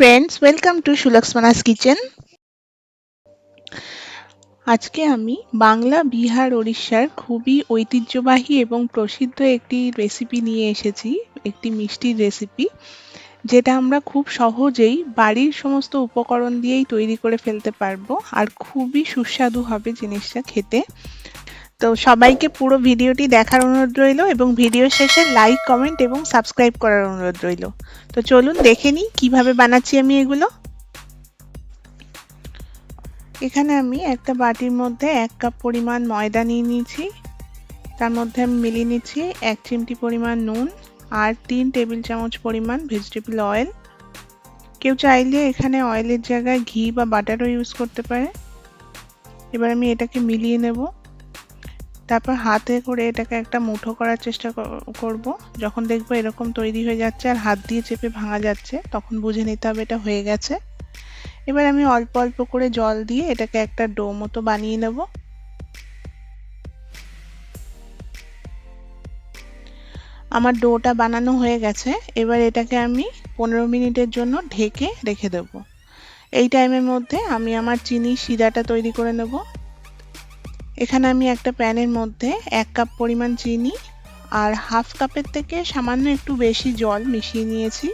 Friends welcome to সুলক্সমানাস kitchen আজকে আমি বাংলা, বিহার, ওড়িশার খুবই ঐতিহ্যবাহী এবং প্রসিদ্ধ একটি রেসিপি নিয়ে এসেছি, একটি মিষ্টির রেসিপি যেটা আমরা খুব সহজেই বাড়ির সমস্ত উপকরণ দিয়েই তৈরি করে ফেলতে পারব, আর খুবই সুস্বাদু হবে জিনিসটা খেতে। তো সবাইকে পুরো ভিডিওটি দেখার অনুরোধ রইল এবং ভিডিও শেষে লাইক কমেন্ট এবং সাবস্ক্রাইব করার অনুরোধ রইল। তো চলুন দেখে নিই কীভাবে বানাচ্ছি আমি এগুলো। এখানে আমি একটা বাটির মধ্যে এক কাপ পরিমাণ ময়দা নিয়ে নিয়েছি। তার মধ্যে আমি মিলিয়ে নিচ্ছি এক চিমটি পরিমাণ নুন আর তিন টেবিল চামচ পরিমাণ ভেজিটেবল অয়েল কেউ চাইলে এখানে অয়েলের জায়গায় ঘি বা বাটারও ইউজ করতে পারে। এবার আমি এটাকে মিলিয়ে নেব। তারপর হাতে করে এটাকে একটা মুঠো করার চেষ্টা করব। যখন দেখব এরকম তৈরি হয়ে যাচ্ছে আর হাত দিয়ে চেপে ভাঙা যাচ্ছে, তখন বুঝে নিতে হবে এটা হয়ে গেছে। এবার আমি অল্প অল্প করে জল দিয়ে এটাকে একটা ডো মতো বানিয়ে নেব। আমার ডোটা বানানো হয়ে গেছে। এবার এটাকে আমি পনেরো মিনিটের জন্য ঢেকে রেখে দেব। এই টাইমের মধ্যে আমি আমার চিনি শিরাটা তৈরি করে নেব। এখানে আমি একটা প্যানের মধ্যে এক কাপ পরিমাণ চিনি আর হাফ কাপের থেকে সামান্য একটু বেশি জল মিশিয়ে নিয়েছি।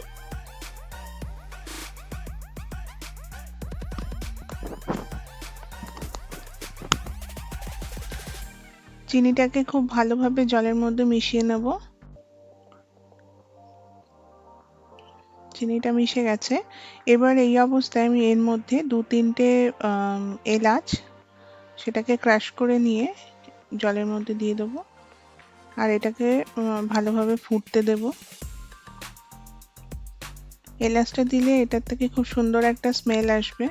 চিনিটাকে খুব ভালোভাবে জলের মধ্যে মিশিয়ে নেব। চিনিটা মিশে গেছে। এবার এই অবস্থায় আমি এর মধ্যে দু তিনটে এলাচ সেটাকে ক্রাশ করে নিয়ে জলের মধ্যে দিয়ে দেবো। আর এটাকে ভালোভাবে ফুটতে দেব। এলাচটা দিলে এটার থেকে খুব সুন্দর একটা স্মেল আসবে।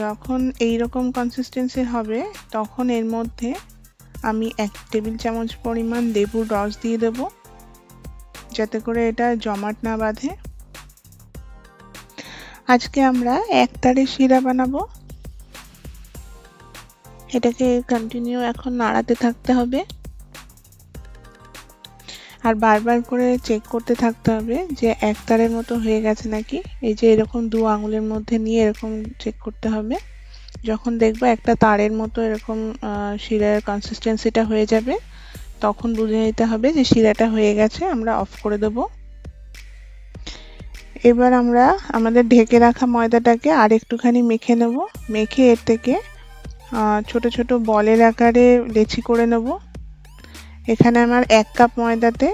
যখন এই রকম কনসিস্টেন্সি হবে, তখন এর মধ্যে আমি এক টেবিল চামচ পরিমাণ লেবুর রস দিয়ে দেব। যাতে করে এটা জমাট না বাঁধে। আজকে আমরা এক তারে শিরা বানাবো। এটাকে কন্টিনিউ এখন নাড়াতে থাকতে হবে। আর বারবার করে চেক করতে থাকতে হবে যে এক তারের মতো হয়ে গেছে নাকি। এই যে এরকম দু আঙুলের মধ্যে নিয়ে এরকম চেক করতে হবে। যখন দেখব একটা তারের মতো এরকম শিরার কনসিস্টেন্সিটা হয়ে যাবে, তখন বুঝে নিতে হবে যে শিরাটা হয়ে গেছে, আমরা অফ করে দেবো। এবার আমরা আমাদের ঢেকে রাখা ময়দাটাকে আর একটুখানি মেখে নেব। মেখে এর থেকে ছোট ছোট বলের আকারে লেচি করে নেব। এখানে আমার এক কাপ ময়দাতে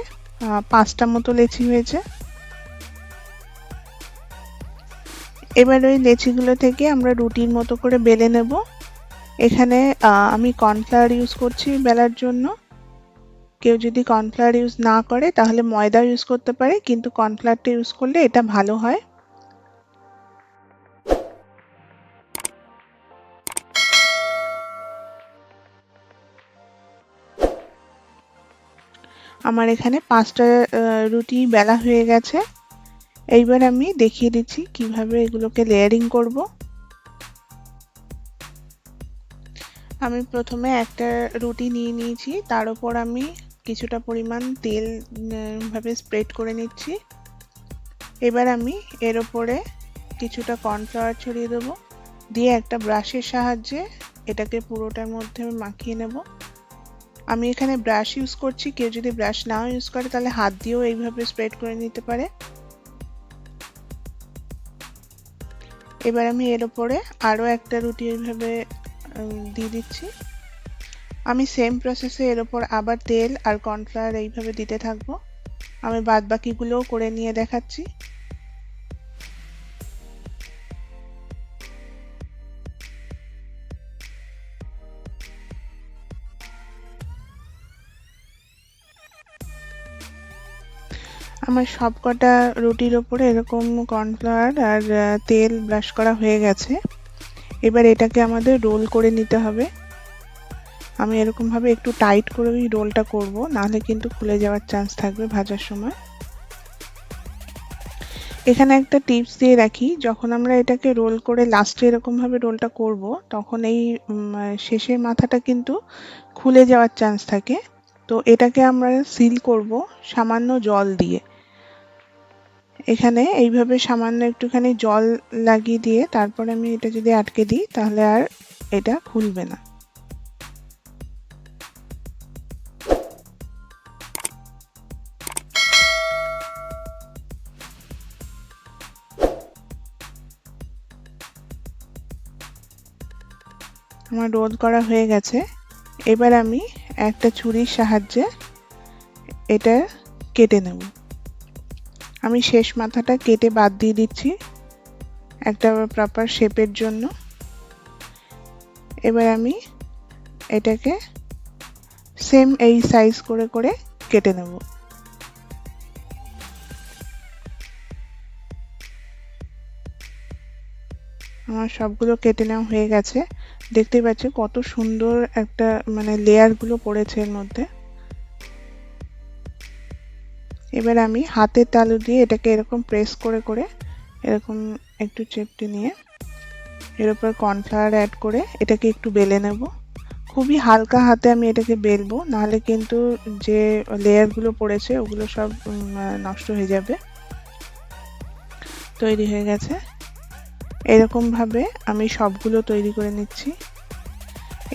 পাঁচটা মতো লেচি হয়েছে। এবার ওই লেচিগুলো থেকে আমরা রুটির মতো করে বেলে নেব। এখানে আমি কর্নফ্লাওয়ার ইউজ করছি বেলার জন্য। কেউ যদি কর্নফ্লাওয়ার ইউজ না করে, তাহলে ময়দা ইউজ করতে পারে, কিন্তু কর্নফ্লাওয়ারটা ইউজ করলে এটা ভালো হয়। আমার এখানে পাঁচটা রুটি বেলা হয়ে গেছে। এইবার আমি দেখিয়ে দিচ্ছি কীভাবে এগুলোকে লেয়ারিং করব। আমি প্রথমে একটা রুটি নিয়ে নিয়েছি, তার উপর আমি কিছুটা পরিমাণ তেল ভাবে স্প্রেড করে নিচ্ছি। এবার আমি এর ওপরে কিছুটা কর্নফ্লাওয়ার ছড়িয়ে দেবো। দিয়ে একটা ব্রাশের সাহায্যে এটাকে পুরোটার মধ্যে আমি মাখিয়ে নেব। আমি এখানে ব্রাশ ইউজ করছি, কেউ যদি ব্রাশ নাও ইউজ করে, তাহলে হাত দিয়েও এইভাবে স্প্রেড করে নিতে পারে। এবার আমি এর ওপরে আরও একটা রুটি এইভাবে দিয়ে দিচ্ছি। আমি সেম প্রসেসে এর ওপর আবার তেল আর কর্নফ্লাওয়ার এইভাবে দিতে থাকব। আমি বাদ বাকিগুলোও করে নিয়ে দেখাচ্ছি। আমার সব কটা রুটির ওপরে এরকম কর্নফ্লাওয়ার আর তেল ব্রাশ করা হয়ে গেছে। এবার এটাকে আমাদের রোল করে নিতে হবে। আমি এরকমভাবে একটু টাইট করে ওই রোলটা করব, নাহলে কিন্তু খুলে যাওয়ার চান্স থাকবে ভাজার সময়। এখানে একটা টিপস দিয়ে রাখি, যখন আমরা এটাকে রোল করে লাস্টে এরকমভাবে রোলটা করব, তখন এই শেষের মাথাটা কিন্তু খুলে যাওয়ার চান্স থাকে। তো এটাকে আমরা সিল করব সামান্য জল দিয়ে। এখানে এইভাবে সামান্য একটুখানি জল লাগিয়ে দিয়ে তারপরে আমি এটা যদি আটকে দিই, তাহলে আর এটা খুলবে না। আমার রোল করা হয়ে গেছে। এবার আমি একটা ছুরির সাহায্যে এটা কেটে নেব। আমি শেষ মাথাটা কেটে বাদ দিয়ে দিচ্ছি একটা প্রপার শেপের জন্য। এবার আমি এটাকে সেম এই সাইজ করে করে কেটে নেব। আমার সবগুলো কেটে নেওয়া হয়ে গেছে। দেখতেই পাচ্ছি কত সুন্দর একটা মানে লেয়ারগুলো পড়েছে এর মধ্যে। এবার আমি হাতের তালু দিয়ে এটাকে এরকম প্রেস করে করে এরকম একটু চেপটে নিয়ে এর উপর কর্নফ্লাওয়ার অ্যাড করে এটাকে একটু বেলে নেব। খুবই হালকা হাতে আমি এটাকে বেলবো, নাহলে কিন্তু যে লেয়ারগুলো পড়েছে ওগুলো সব নষ্ট হয়ে যাবে। তৈরি হয়ে গেছে। এরকমভাবে আমি সবগুলো তৈরি করে নিচ্ছি।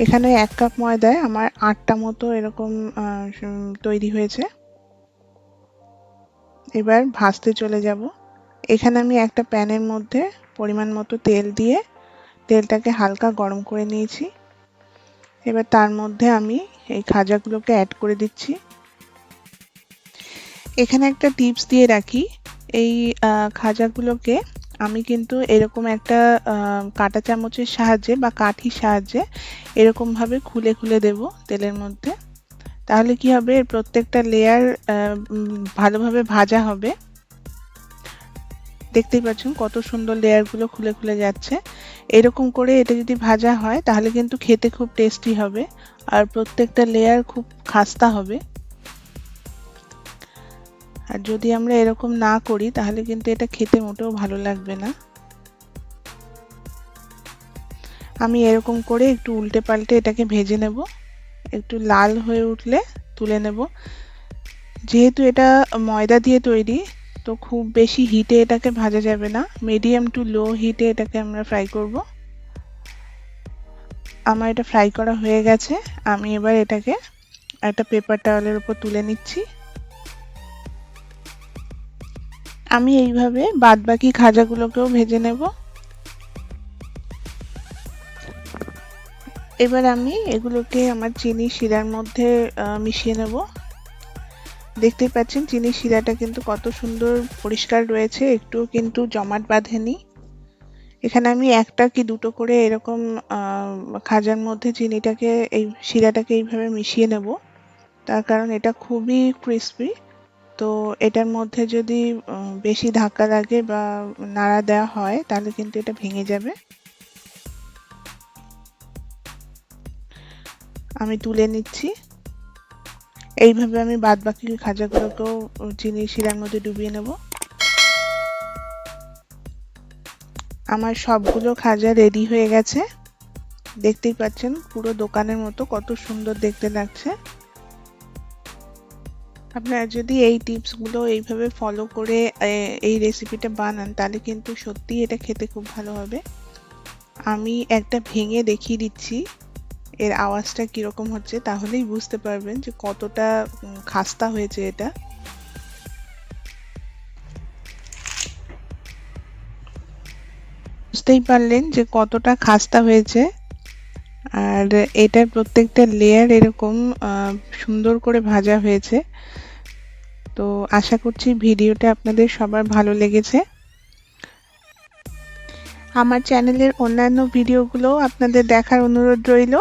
এখানে এক কাপ ময়দায় আমার আটটা মতো এরকম তৈরি হয়েছে। এবার ভাজতে চলে যাব। এখানে আমি একটা প্যানের মধ্যে পরিমাণ মতো তেল দিয়ে তেলটাকে হালকা গরম করে নিয়েছি। এবার তার মধ্যে আমি এই খাজাগুলোকে অ্যাড করে দিচ্ছি। এখানে একটা টিপস দিয়ে রাখি। এই খাজাগুলোকে আমি কিন্তু এরকম একটা কাঁটা চামচের সাহায্যে বা কাঠির সাহায্যে এরকমভাবে খুলে খুলে দেব তেলের মধ্যে। তাহলে কি হবে? এর প্রত্যেকটা লেয়ার ভালোভাবে ভাজা হবে। দেখতেই পাচ্ছেন কত সুন্দর লেয়ারগুলো খুলে খুলে যাচ্ছে। এরকম করে এটা যদি ভাজা হয়, তাহলে কিন্তু খেতে খুব টেস্টি হবে। আর প্রত্যেকটা লেয়ার খুব খাস্তা হবে। আর যদি আমরা এরকম না করি, তাহলে কিন্তু এটা খেতে মোটেও ভালো লাগবে না। আমি এরকম করে একটু উল্টে পাল্টে এটাকে ভেজে নেব। একটু লাল হয়ে উঠলে তুলে নেব। যেহেতু এটা ময়দা দিয়ে তৈরি, তো খুব বেশি হিটে এটাকে ভাজা যাবে না। মিডিয়াম টু লো হিটে এটাকে আমরা ফ্রাই করব। আমার এটা ফ্রাই করা হয়ে গেছে। আমি এবার এটাকে একটা পেপার টাওয়ালের উপর তুলে নিচ্ছি। আমি এইভাবে বাদবাকি খাজাগুলোকেও ভেজে নেব। এবার আমি এগুলোকে আমার চিনি শিরার মধ্যে মিশিয়ে নেব। দেখতেই পাচ্ছেন চিনি শিরাটা কিন্তু কত সুন্দর পরিষ্কার রয়েছে একটু কিন্তু জমাট বাঁধেনি। এখানে আমি একটা কি দুটো করে এরকম খাজার মধ্যে চিনিটাকে, এই শিরাটাকে এইভাবে মিশিয়ে নেব। তার কারণ এটা খুবই ক্রিসপি তো এটার মধ্যে যদি বেশি ধাক্কা লাগে বা নাড়া দেওয়া হয়, তাহলে কিন্তু এটা ভেঙে যাবে। আমি তুলে নিচ্ছি। এইভাবে আমি বাদ বাকি খাজাগুলোকেও চিনি শিরার মধ্যে ডুবিয়ে নেব। আমার সবগুলো খাজা রেডি হয়ে গেছে। দেখতেই পাচ্ছেন পুরো দোকানের মতো কত সুন্দর দেখতে লাগছে। আপনারা যদি এই টিপসগুলো এইভাবে ফলো করে এই রেসিপিটা বানান, তাহলে কিন্তু সত্যি এটা খেতে খুব ভালো হবে। আমি একটা ভেঙে দেখিয়ে দিচ্ছি, এর আওয়াজটা কীরকম হচ্ছে তাহলেই বুঝতে পারবেন যে কতটা খাস্তা হয়েছে এটা। বুঝতেই পারলেন যে কতটা খাস্তা হয়েছে। আর এটার প্রত্যেকটা লেয়ার এরকম সুন্দর করে ভাজা হয়েছে। তো আশা করছি ভিডিওটা আপনাদের সবার ভালো লেগেছে। আমার চ্যানেলের অন্যান্য ভিডিওগুলো আপনাদের দেখার অনুরোধ রইল।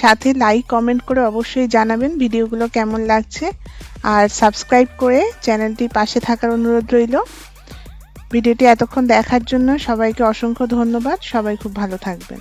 সাথে লাইক কমেন্ট করে অবশ্যই জানাবেন ভিডিওগুলো কেমন লাগছে। আর সাবস্ক্রাইব করে চ্যানেলটি পাশে থাকার অনুরোধ রইল। ভিডিওটি এতক্ষণ দেখার জন্য সবাইকে অসংখ্য ধন্যবাদ। সবাই খুব ভালো থাকবেন।